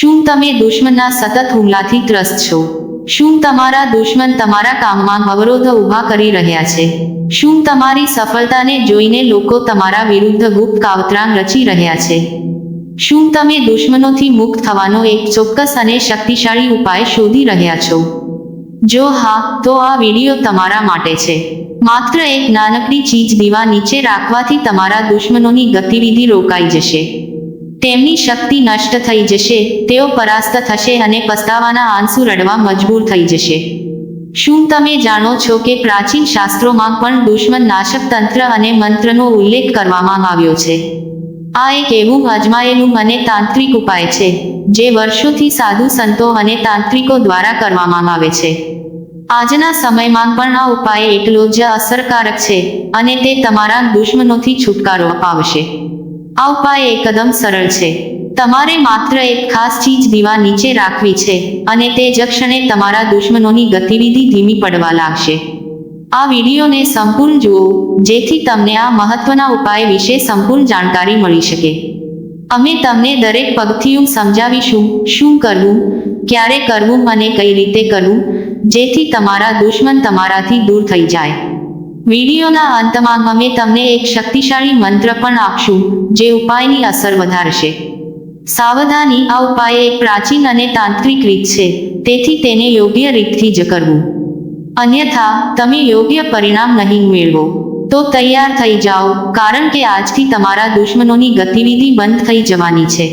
શું તમે દુશ્મનના સતત હુમલાથી ત્રસ્ત છો? શું તમારા દુશ્મન તમારા કામમાં અવરોધ ઊભા કરી રહ્યા છે? શું તમારી સફળતાને જોઈને લોકો તમારા વિરુદ્ધ ગુપ્ત કાવતરાં રચી રહ્યા છે? શું તમે દુશ્મનોથી મુક્ત થવાનો એક ચોક્કસ અને શક્તિશાળી ઉપાય શોધી રહ્યા છો? જો હા, તો આ વીડિયો તમારા માટે છે. માત્ર એક નાનકડી ચીજ દીવા નીચે રાખવાથી તમારા દુશ્મનોની ગતિવિધિ રોકાઈ જશે. તેમની શક્તિ નષ્ટ થઈ જશે, તેઓ પરાસ્ત થશે અને પસ્તાવાના આંસુ રડવા મજબૂર થઈ જશે. શું તમે જાણો છો કે પ્રાચીન શાસ્ત્રોમાં પણ દુશ્મન નાશક તંત્ર અને મંત્રનો ઉલ્લેખ કરવામાં આવ્યો છે? આ એક એવું અજમાયેલું અને તાંત્રિક ઉપાય છે, જે વર્ષોથી સાધુ સંતો અને તાંત્રિકો દ્વારા કરવામાં આવે છે. આજના સમયમાં પણ આ ઉપાય એટલો જ અસરકારક છે અને તે તમારા દુશ્મનોથી છુટકારો અપાવશે. આ ઉપાય એકદમ સરળ છે. તમારે માત્ર એક ખાસ ચીજ દીવા નીચે રાખવી છે અને તે જ ક્ષણે તમારા દુશ્મનોની ગતિવિધિ ધીમી પડવા લાગશે. આ વિડીયોને સંપૂર્ણ જુઓ, જેથી તમને આ મહત્વના ઉપાય વિશે સંપૂર્ણ જાણકારી મળી શકે. અમે તમને દરેક પગથિયું સમજાવીશું, શું કરવું, ક્યારે કરવું અને કઈ રીતે કરવું, જેથી તમારા દુશ્મન તમારાથી દૂર થઈ જાય. વિડીયોના અંતમાં અમે તમને એક શક્તિશાળી મંત્ર પણ આપશું, જે ઉપાયની અસર વધારશે. સાવધાની આ ઉપાય એક પ્રાચીન અને તાંત્રિક રીત છે, તેથી તેને યોગ્ય રીતથી જ કરવું. અન્યથા, તમે યોગ્ય પરિણામ નહીં મેળવો. તો તૈયાર થઈ જાઓ, કારણ કે આજથી તમારા દુશ્મનોની ગતિવિધિ બંધ થઈ જવાની છે.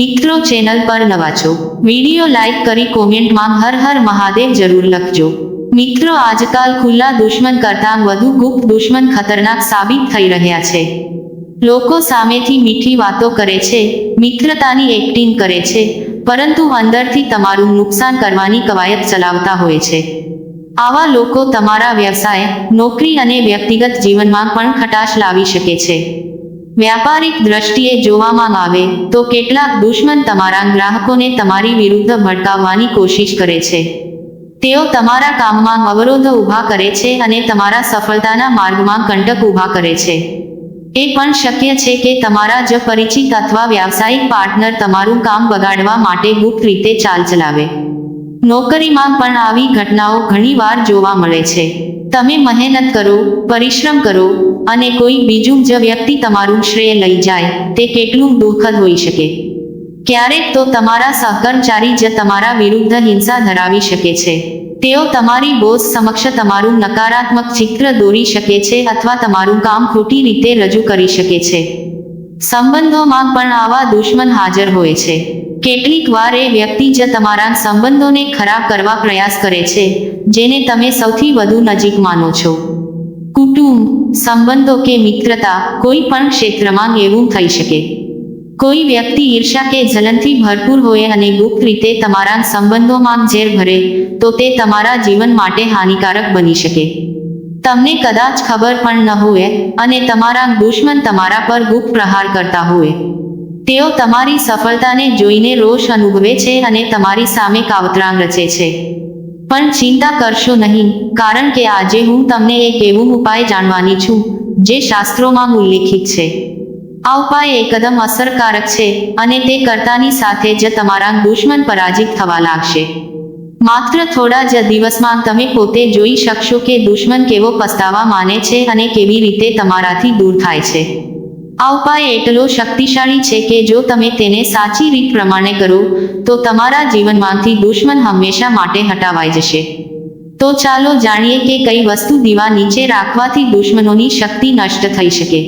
મિત્રો ચેનલ પર નવા છો વીડિયો લાઈક કરી કોમેન્ટમાં હર હર મહાદેવ જરૂર લખજો. મિત્રો, આજકાલ ખુલ્લા દુશ્મન કરતાં વધુ ગુપ્ત દુશ્મન ખતરનાક સાબિત થઈ રહ્યા છે. લોકો સામેથી મીઠી વાતો કરે છે, મિત્રતાની એક્ટિંગ કરે છે, પરંતુ અંદરથી તમારું નુકસાન કરવાની કવાયત ચલાવતા હોય છે. આવા લોકો તમારા વ્યવસાય, નોકરી અને વ્યક્તિગત જીવનમાં પણ ખટાશ લાવી શકે છે. વ્યાપારિક દ્રષ્ટિએ જોવામાં આવે તો કેટલાક દુશ્મન તમારા ગ્રાહકોને તમારી વિરુદ્ધ ભડકાવવાની કોશિશ કરે છે. તેઓ તમારા કામમાં અવરોધ ઊભા કરે છે અને તમારા સફળતાના માર્ગમાં કંટક ઊભા કરે છે. એ પણ શક્ય છે કે તમારા જ પરિચિત અથવા વ્યાવસાયિક પાર્ટનર તમારું કામ બગાડવા માટે ગુપ્ત રીતે ચાલ ચલાવે. નોકરીમાં પણ આવી ઘટનાઓ ઘણીવાર જોવા મળે છે. તમે મહેનત કરો, પરિશ્રમ કરો અને કોઈ બીજું જ વ્યક્તિ તમારું શ્રેય લઈ જાય, તે કેટલું દુઃખદ હોઈ શકે. ક્યારેક તો તમારા સહકર્મચારી જ તમારા વિરુદ્ધ હિંસા ધરાવી શકે છે. તેઓ તમારી બોસ સમક્ષ તમારું નકારાત્મક ચિત્ર દોરી શકે છે અથવા તમારું કામ ખોટી રીતે રજૂ કરી શકે છે. સંબંધોમાં પણ આવા દુશ્મન હાજર હોય છે. કેટલીક વાર એ વ્યક્તિ જ તમારા સંબંધોને ખરાબ કરવા પ્રયાસ કરે છે, જેને તમે સૌથી વધુ નજીક માનો છો. કુટુંબ, સંબંધો કે મિત્રતા કોઈ પણ ક્ષેત્રમાં એવું થઈ શકે. કોઈ વ્યક્તિ ઈર્ષા કે જલનથી ભરપૂર હોય અને ગુપ્ત રીતે તમારા સંબંધોમાં ઝેર ભરે, તો તે તમારા જીવન માટે હાનિકારક બની શકે. તમને કદાચ ખબર પણ ન હોય અને તમારા દુશ્મન તમારા પર ગુપ્ત પ્રહાર કરતા હોય. તેઓ તમારી સફળતાને જોઈને રોષ અનુભવે છે અને તમારી સામે કાવતરાં રચે છે. પણ ચિંતા કરશો નહીં, કારણ કે આજે હું તમને એક એવું ઉપાય જાણવાની છું, જે શાસ્ત્રોમાં ઉલ્લેખિત છે. આ ઉપાય એકદમ અસરકારક છે અને તે કરતાની સાથે જ તમારા દુશ્મન પરાજિત થવા લાગશે. માત્ર થોડા જ દિવસમાં તમે પોતે જોઈ શકશો કે દુશ્મન કેવો પસ્તાવા માને છે અને કેવી રીતે તમારાથી દૂર થાય છે. આ ઉપાય એટલો શક્તિશાળી છે કે જો તમે તેને સાચી રીત પ્રમાણે કરો, તો તમારા જીવનમાંથી દુશ્મન હંમેશા માટે હટાવાઈ જશે. તો ચાલો જાણીએ કે કઈ વસ્તુ દીવા નીચે રાખવાથી દુશ્મનોની શક્તિ નષ્ટ થઈ શકે.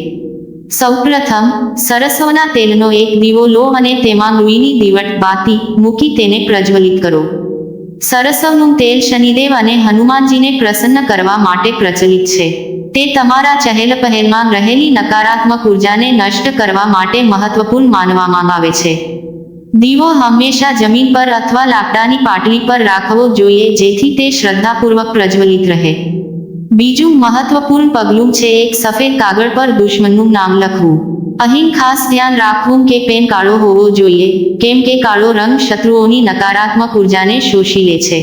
સૌપ્રથમ સરસવના તેલનો એક દીવો લો અને તેમાં લુઈની દીવટ બાતી મૂકી તેને પ્રજ્વલિત કરો. સરસવનું તેલ શનિદેવ અને હનુમાનજીને પ્રસન્ન કરવા માટે પ્રચલિત છે. તે તમારા ચહેલ પહેલમાં રહેલી નકારાત્મક ઉર્જાને નષ્ટ કરવા માટે મહત્વપૂર્ણ માનવામાં આવે છે. દીવો હંમેશા જમીન પર અથવા લાકડાની પાટલી પર રાખવો જોઈએ જેથી તે શ્રદ્ધાપૂર્વક પ્રજ્વલિત રહે. બીજું મહત્વપૂર્ણ પગલું છે એક સફેદ કાગળ પર દુશ્મનનું નામ લખવું. અહીં ખાસ ધ્યાન રાખવું કે પેન કાળો હોવો જોઈએ, કેમ કે કાળો રંગ શત્રુઓની નકારાત્મક ઉર્જાને શોષી લે છે.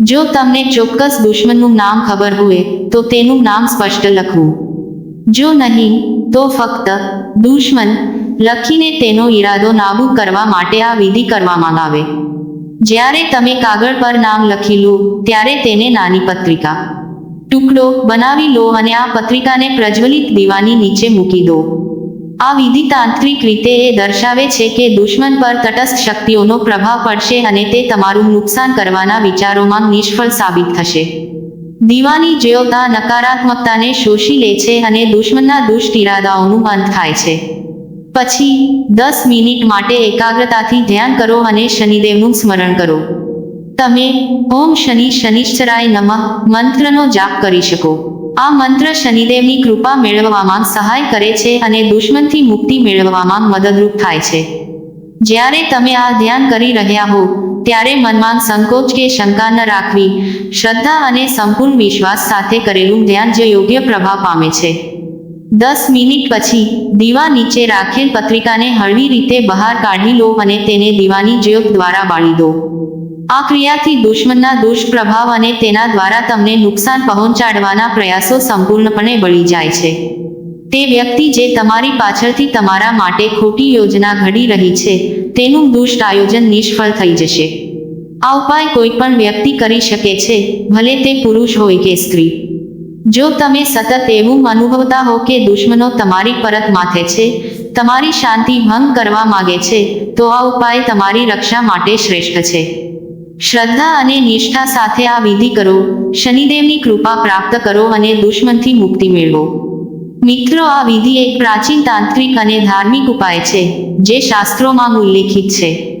જો તમને ચોક્કસ દુશ્મનનું નામ ખબર હોય, તો તેનું નામ સ્પષ્ટ લખવું. જો નહીં, તો ફક્ત દુશ્મન લખીને તેનો ઈરાદો નાબૂદ કરવા માટે આ વિધિ કરવામાં આવે. જ્યારે તમે કાગળ પર નામ લખી લો, ત્યારે તેને નાની પત્રિકા. ટુકડો બનાવી લો અને આ પત્રિકાને પ્રજ્વલિત દીવાની નીચે મૂકી દો. આ વિધિ તાંત્રિક રીતે એ દર્શાવે છે કે દુશ્મન પર તટસ્થ શક્તિઓનો પ્રભાવ પડશે અને તે તમારું નુકસાન કરવાના વિચારોમાં નિષ્ફળ સાબિત થશે. દીવાની જેવતા નકારાત્મકતાને શોષી લે છે અને દુશ્મનના દુષ્ટ ઇરાદાઓનું અંત થાય છે. પછી દસ મિનિટ માટે એકાગ્રતાથી ધ્યાન કરો અને શનિદેવનું સ્મરણ કરો. તમે ઓમ શનિ શનિશ્ચરાય નમઃ મંત્રનો જાપ કરી શકો. આ મંત્ર શનિદેવની કૃપા મેળવવામાં સહાય કરે છે અને દુશ્મનથી મુક્તિ મેળવવામાં મદદરૂપ થાય છે. જ્યારે તમે આ ધ્યાન કરી રહ્યા હો, ત્યારે મનમાં સંકોચ કે શંકા ન રાખવી, શ્રદ્ધા અને સંપૂર્ણ વિશ્વાસ સાથે કરેલું ધ્યાન જે યોગ્ય પ્રભાવ પામે છે. દસ મિનિટ પછી દીવા નીચે રાખેલ પત્રિકાને હળવી રીતે બહાર કાઢી લો અને તેને દીવાની જ્યોત દ્વારા બાળી દો. આ ક્રિયાથી દુશ્મનના દુષ્પ્રભાવ અને તેના દ્વારા તમને નુકસાન પહોંચાડવાના પ્રયાસો સંપૂર્ણપણે બળી જાય છે. તે વ્યક્તિ જે તમારી પાછળથી તમારા માટે ખોટી યોજના ઘડી રહી છે, તેનું દુષ્ટ આયોજન નિષ્ફળ થઈ જશે. આ ઉપાય કોઈ પણ વ્યક્તિ કરી શકે છે, ભલે તે પુરુષ હોય કે સ્ત્રી. જો તમે સતત એવું અનુભવતા હો કે દુશ્મનો તમારી પરત માથે છે, તમારી શાંતિ ભંગ કરવા માગે છે, તો આ ઉપાય તમારી રક્ષા માટે શ્રેષ્ઠ છે. શ્રદ્ધા અને નિષ્ઠા સાથે આ વિધિ કરો. શનિદેવની કૃપા પ્રાપ્ત કરો અને દુશ્મનથી મુક્તિ મેળવો. મિત્રો, આ વિધિ એક પ્રાચીન તાંત્રિક અને ધાર્મિક ઉપાય છે, જે શાસ્ત્રોમાં ઉલ્લેખિત છે.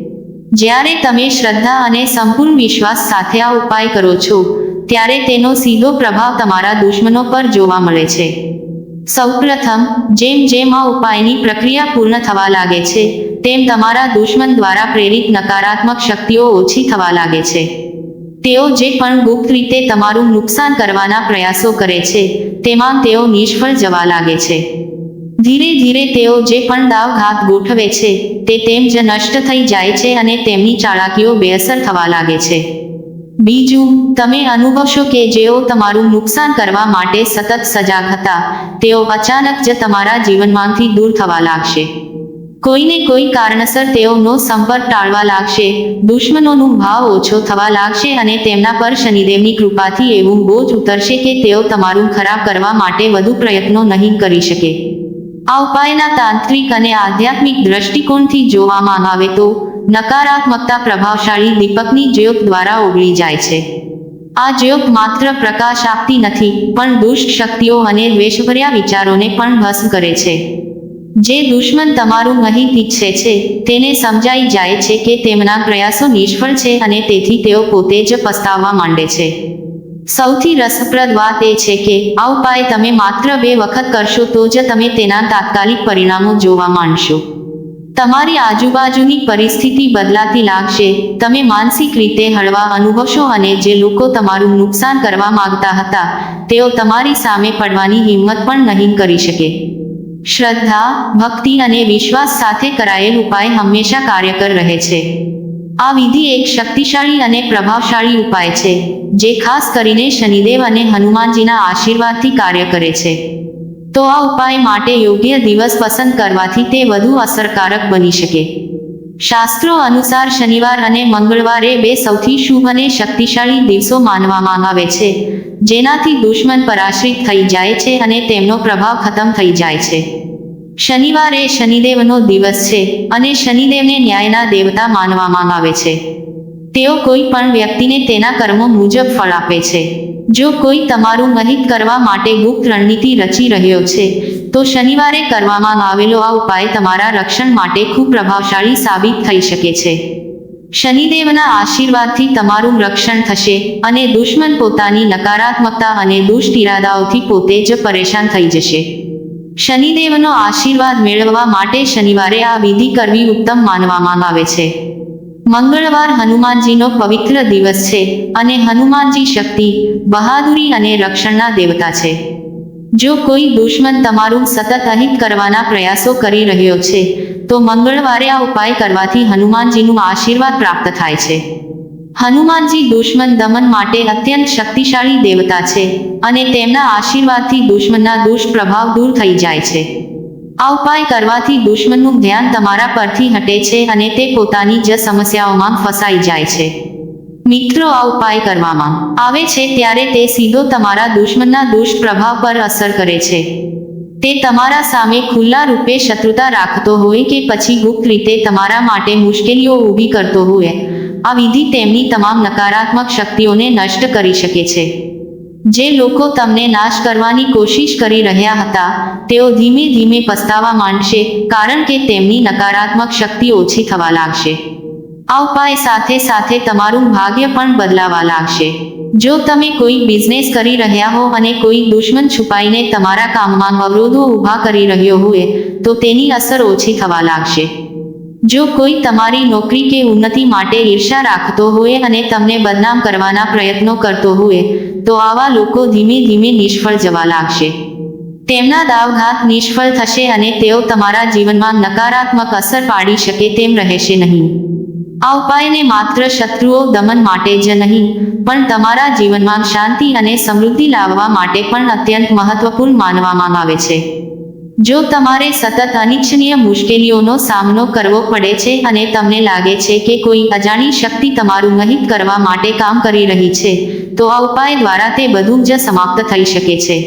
જ્યારે તમે શ્રદ્ધા અને સંપૂર્ણ વિશ્વાસ સાથે આ ઉપાય કરો છો, ત્યારે તેનો સીધો પ્રભાવ તમારા દુશ્મનો પર જોવા મળે છે. સૌપ્રથમ, જેમ જેમ આ ઉપાયની પ્રક્રિયા પૂર્ણ થવા લાગે છે તેમ તમારા દુશ્મન દ્વારા પ્રેરિત નકારાત્મક શક્તિઓ ઓછી થવા લાગે છે. તેઓ જે પણ ગુપ્ત રીતે તમારું નુકસાન કરવાના પ્રયાસો કરે છે, તેમાં તેઓ નિષ્ફળ જવા લાગે છે. ધીરે ધીરે તેઓ જે પણ દાવ ઘાત ગોઠવે છે, તે તેમ જ નષ્ટ થઈ જાય છે અને તેમની ચાલાકીઓ બેઅસર થવા લાગે છે. બીજું, તમે અનુભવશો કે જેઓ તમારું નુકસાન કરવા માટે સતત સજાગ હતા, તેઓ અચાનક જ તમારા જીવનમાંથી દૂર થવા લાગશે. કોઈને કોઈ કારણસર તેઓનો સંપર્ક ટાળવા લાગશે. દુશ્મનોનું ભાવ ઓછો થવા લાગશે અને તેમના પર શનિદેવની કૃપાથી એવું બોજ ઉતરશે કે તેઓ તમારું ખરાબ કરવા માટે વધુ પ્રયત્નો નહીં કરી શકે. આ ઉપાયના તાંત્રિક અને આધ્યાત્મિક દ્રષ્ટિકોણથી જોવામાં આવે તો નકારાત્મકતા પ્રભાવશાળી દીપકની જ્યોત દ્વારા ઓગળી જાય છે. આ જ્યોત માત્ર પ્રકાશ આપતી નથી, પણ દુષ્ટ શક્તિઓ અને દ્વેષભર્યા વિચારોને પણ ભસ્મ કરે છે. જે દુશ્મન તમારું અહિત ઈચ્છે છે, તેને સમજાઈ જાય છે કે તેમના પ્રયાસો નિષ્ફળ છે અને તેથી તેઓ પોતે જ પસ્તાવવા માંડે છે. સૌથી રસપ્રદ વાત એ છે કે, આ ઉપાય તમે માત્ર બે વખત કરશો તો જ તમે તેના તાત્કાલિક પરિણામો જોવા માંડશો. તમારી આજુબાજુની પરિસ્થિતિ બદલાતી લાગશે, તમે માનસિક રીતે હળવા અનુભવશો અને જે લોકો તમારું નુકસાન કરવા માંગતા હતા, તેઓ તમારી સામે પડવાની હિંમત પણ નહીં કરી શકે. શ્રદ્ધા, ભક્તિ અને વિશ્વાસ સાથે કરાયેલ ઉપાય હંમેશા કાર્યકર રહે છે. આ વિધિ એક શક્તિશાળી અને પ્રભાવશાળી ઉપાય છે, જે ખાસ કરીને શનિદેવ અને હનુમાનજીના આશીર્વાદથી કાર્ય કરે છે. તો આ ઉપાય માટે યોગ્ય દિવસ પસંદ કરવાથી તે વધુ અસરકારક બની શકે. શાસ્ત્રો અનુસાર શનિવાર અને મંગળવારે બે સૌથી શુભ અને શક્તિશાળી દિવસો માનવામાં આવે છે, જેનાથી દુશ્મન પરાશ્રિત થઈ જાય છે અને તેમનો પ્રભાવ ખતમ થઈ જાય છે. શનિવાર એ શનિદેવનો દિવસ છે અને શનિદેવને ન્યાયના દેવતા માનવામાં આવે છે. તેઓ કોઈ પણ વ્યક્તિને તેના કર્મો મુજબ ફળ આપે છે. જો કોઈ તમારું મહિત કરવા માટે ગુપ્ત રણનીતિ રચી રહ્યો છે તો શનિવારે કરવામાં આવેલો આ ઉપાય તમારા રક્ષણ માટે ખૂબ પ્રભાવશાળી સાબિત થઈ શકે છે. શનિદેવના આશીર્વાદથી તમારું રક્ષણ થશે અને દુશ્મન પોતાની નકારાત્મકતા અને દુષ્ટ ઇરાદાઓથી પોતે જ પરેશાન થઈ જશે. શનિદેવનો આશીર્વાદ મેળવવા માટે શનિવારે આ વિધિ કરવી ઉત્તમ માનવામાં આવે છે. મંગળવાર હનુમાનજીનો પવિત્ર દિવસ છે અને હનુમાનજી શક્તિ, બહાદુરી અને રક્ષણના દેવતા છે. જો કોઈ દુશ્મન તમારું સતત અહિત કરવાના પ્રયાસો કરી રહ્યો છે, તો મંગળવારે આ ઉપાય કરવાથી હનુમાનજીનું આશીર્વાદ પ્રાપ્ત થાય છે. હનુમાનજી દુશ્મન દમન માટે અત્યંત શક્તિશાળી દેવતા છે અને તેમના આશીર્વાદથી દુશ્મનના દુષ્પ્રભાવ દૂર થઈ જાય છે. આ ઉપાય કરવાથી દુશ્મનનું ધ્યાન તમારા પરથી હટે છે અને તે પોતાની જ સમસ્યાઓમાં ફસાઈ જાય છે. મિત્રો આ ઉપાય કરવામાં આવે છે ત્યારે તે સીધો તમારા દુશ્મનના દુષ્પ્રભાવ પર અસર કરે છે. તે તમારા સામે ખુલ્લા રૂપે શત્રુતા રાખતો હોય કે પછી ગુપ્ત રીતે તમારા માટે મુશ્કેલીઓ ઊભી કરતો હોય, આ વિધિ તેમની તમામ નકારાત્મક શક્તિઓને નષ્ટ કરી શકે છે. જે લોકો તમને નાશ કરવાની કોશિશ કરી રહ્યા હતા, તેઓ ધીમે ધીમે પસ્તાવા માંડશે, કારણ કે તેમની નકારાત્મક શક્તિ ઓછી થવા લાગશે. આ ઉપાય સાથે સાથે તમારું ભાગ્ય પણ બદલાવા લાગશે. જો તમે કોઈ બિઝનેસ કરી રહ્યા હો અને કોઈ દુશ્મન છુપાઈને તમારા કામમાં અવરોધો ઊભા કરી રહ્યો હોય, તો તેની અસર ઓછી થવા લાગશે. જો કોઈ તમારી નોકરી કે ઉન્નતિ માટે ઈર્ષા રાખતો હોય અને તમને બદનામ કરવાના પ્રયત્નો કરતો હોય, તો આવા લોકો ધીમે ધીમે નિષ્ફળ જવા લાગશે. તેમના દાવઘાત નિષ્ફળ થશે અને તેઓ તમારા જીવનમાં નકારાત્મક અસર પાડી શકે તેમ રહેશે નહીં. આ ઉપાયને માત્ર શત્રુઓ દમન માટે જ નહીં, પણ તમારા જીવનમાં શાંતિ અને સમૃદ્ધિ લાવવા માટે પણ અત્યંત મહત્વપૂર્ણ માનવામાં આવે છે. જો તમારે સતત અનિચ્છનીય મુશ્કેલીઓનો સામનો કરવો પડે છે અને તમને લાગે છે કે કોઈ અજાણી શક્તિ તમારું મહિત કરવા માટે કામ કરી રહી છે, તો આ ઉપાય દ્વારા તે બધું જ સમાપ્ત થઈ શકે છે.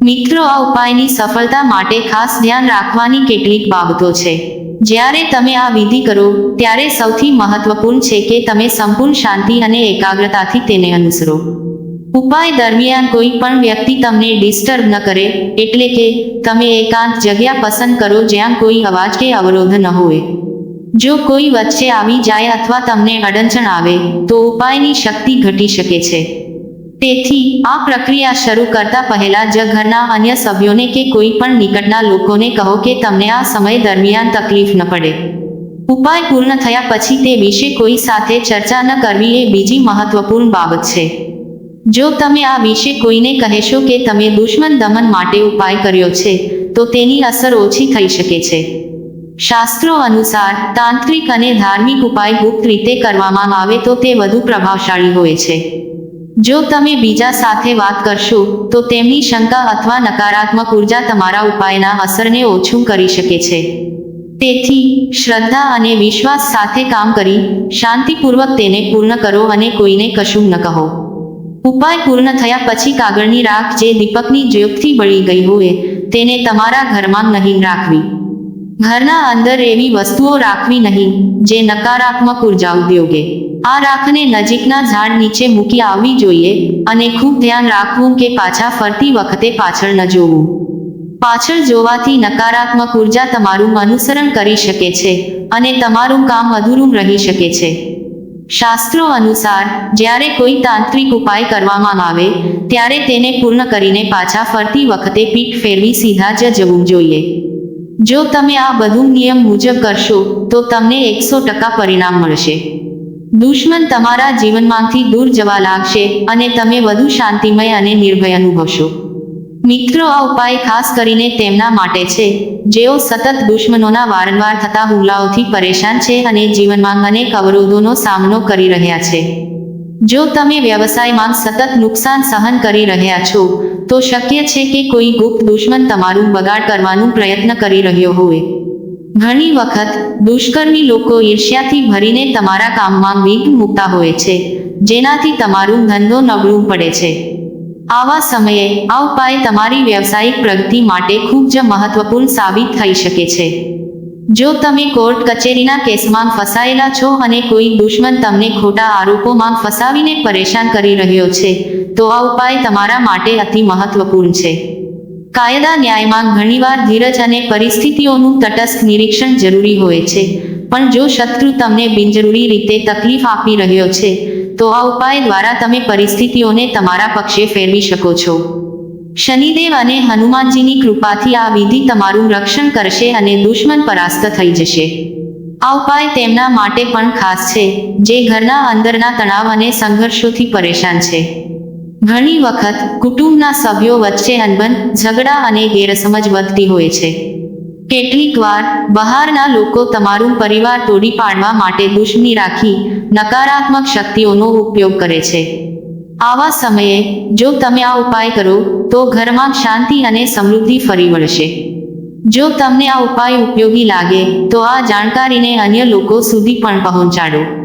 મિત્રો, આ ઉપાયની સફળતા માટે ખાસ ધ્યાન રાખવાની કેટલીક બાબતો છે. જ્યારે તમે આ વિધિ કરો, ત્યારે સૌથી મહત્વપૂર્ણ છે કે તમે સંપૂર્ણ શાંતિ અને એકાગ્રતાથી તેને અનુસરો. ઉપાય દરમિયાન કોઈ પણ વ્યક્તિ તમને ડિસ્ટર્બ ન કરે, એટલે કે તમે એકાંત જગ્યા પસંદ કરો જ્યાં કોઈ અવાજ કે અવરોધ ન હોય. જો કોઈ વચ્ચે આવી જાય અથવા તમને અડચણ આવે, તો ઉપાયની શક્તિ ઘટી શકે છે. તેથી આ પ્રક્રિયા શરૂ કરતા પહેલા જ ઘરના અન્ય સભ્યોને કે કોઈ પણ નિકટના લોકોને કહો કે તમને આ સમય દરમિયાન તકલીફ ન પડે. ઉપાય પૂર્ણ થયા પછી તે વિશે કોઈ સાથે ચર્ચા ન કરવી એ બીજી મહત્વપૂર્ણ બાબત છે. જો તમે આ વિશે કોઈને કહેશો કે તમે દુશ્મન દમન માટે ઉપાય કર્યો છે, તો તેની અસર ઓછી થઈ શકે છે. શાસ્ત્રો અનુસાર તાંત્રિક અને ધાર્મિક ઉપાય ગુપ્ત રીતે કરવામાં આવે તો તે વધુ પ્રભાવશાળી હોય છે. જો તમે બીજા સાથે વાત કરશો, તો તેમની શંકા અથવા નકારાત્મક ઊર્જા તમારા ઉપાયના અસરને ઓછું કરી શકે છે. તેથી, શ્રદ્ધા અને વિશ્વાસ સાથે કામ કરી, શાંતિપૂર્વક તેને પૂર્ણ કરો અને કોઈને કશું ન કહો. ઉપાય પૂર્ણ થયા પછી કાગળની રાખ જે દીપકની જ્યોતથી બળી ગઈ હોય, તેને તમારા ઘરમાં નહીં રાખવી. ઘરના અંદર એવી વસ્તુઓ રાખવી નહીં, જે નકારાત્મક ઊર્જા ઉદ્યોગે. આ રાખને નજીકના ઝાડ નીચે મૂકી આવવી જોઈએ અને ખૂબ ધ્યાન રાખવું કે પાછા ફરતી વખતે પાછળ ન જોવું. પાછળ જોવાથી નકારાત્મક ઊર્જા તમારું અનુસરણ કરી શકે છે અને તમારું કામ અધૂરું રહી શકે છે. શાસ્ત્રો અનુસાર, જ્યારે કોઈ તાંત્રિક ઉપાય કરવામાં આવે, ત્યારે તેને પૂર્ણ કરીને પાછા ફરતી વખતે પીઠ ફેરવી સીધા જ જવું જોઈએ. જો તમે આ બધું નિયમ મુજબ કરશો, તો તમને એકસો ટકા પરિણામ મળશે. દુશ્મન તમારા જીવનમાંથી દૂર જવા લાગશે અને તમે વધુ શાંતિમય અને નિર્ભય અનુભવશો. મિત્રો, આ ઉપાય ખાસ કરીને તેમના માટે છે. જેઓ સતત દુશ્મનોના વારંવાર થતા હુમલાઓથી પરેશાન છે અને જીવનમાં અનેક અવરોધોનો સામનો કરી રહ્યા છે. જો તમે વ્યવસાયમાં સતત નુકસાન સહન કરી રહ્યા છો, તો શક્ય છે કે કોઈ ગુપ્ત દુશ્મન તમારું બગાડ કરવાનું પ્રયત્ન કરી રહ્યો હોય. ઘણી વખત દુષ્કર્મી લોકો ઈર્ષ્યાથી ભરીને તમારા કામમાં વિઘ્ન મૂકતા હોય છે, જેનાથી તમારું ધંધો નબળું પડે છે. આવા સમયે આ ઉપાય તમારી વ્યવસાયિક પ્રગતિ માટે ખૂબ જ મહત્વપૂર્ણ સાબિત થઈ શકે છે. જો તમે કોર્ટ કચેરીના કેસમાં ફસાયેલા છો અને કોઈ દુશ્મન તમને ખોટા આરોપોમાં ફસાવીને પરેશાન કરી રહ્યો છે, તો આ ઉપાય તમારા માટે અતિ મહત્વપૂર્ણ છે. કાયદા ન્યાયમાં ઘણીવાર ધીરજ અને પરિસ્થિતિઓનું તટસ્થ નિરીક્ષણ જરૂરી હોય છે. પણ જો શત્રુ તમને બિનજરૂરી રીતે તકલીફ આપી રહ્યો છે, તો આ ઉપાય દ્વારા તમે પરિસ્થિતિઓને તમારા પક્ષે ફેરવી શકો છો. શનિદેવ અને હનુમાનજીની કૃપાથી આ વિધિ તમારું રક્ષણ કરશે અને દુશ્મન પરાસ્ત થઈ જશે. આ ઉપાય તેમના માટે પણ ખાસ છે, જે ઘરના અંદરના તણાવ અને સંઘર્ષોથી પરેશાન છે. ઘણી વખત કુટુંબના સભ્યો વચ્ચે અનબન, ઝઘડા અને ગેરસમજ વધતી હોય છે. કેટલીક વાર બહારના લોકો તમારું પરિવાર તોડી પાડવા માટે દુશ્મની રાખી નકારાત્મક શક્તિઓનો ઉપયોગ કરે છે. આવા સમયે જો તમે આ ઉપાય કરો, તો ઘરમાં શાંતિ અને સમૃદ્ધિ ફરી વળશે. જો તમને આ ઉપાય ઉપયોગી લાગે, તો આ જાણકારીને અન્ય લોકો સુધી પણ પહોંચાડો.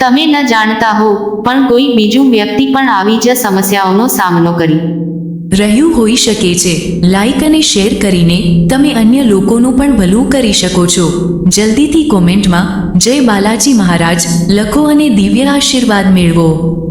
તમે ન જાણતા હો, પણ કોઈ બીજું વ્યક્તિ પણ આવી જ સમસ્યાઓનો સામનો કરી. રહ્યું હોઈ શકે છે. લાઈક અને શેર કરીને તમે અન્ય લોકોનું પણ ભલું કરી શકો છો. જલ્દીથી કોમેન્ટમાં જય બાલાજી મહારાજ, લખો અને દિવ્ય આશીર્વાદ મેળવો.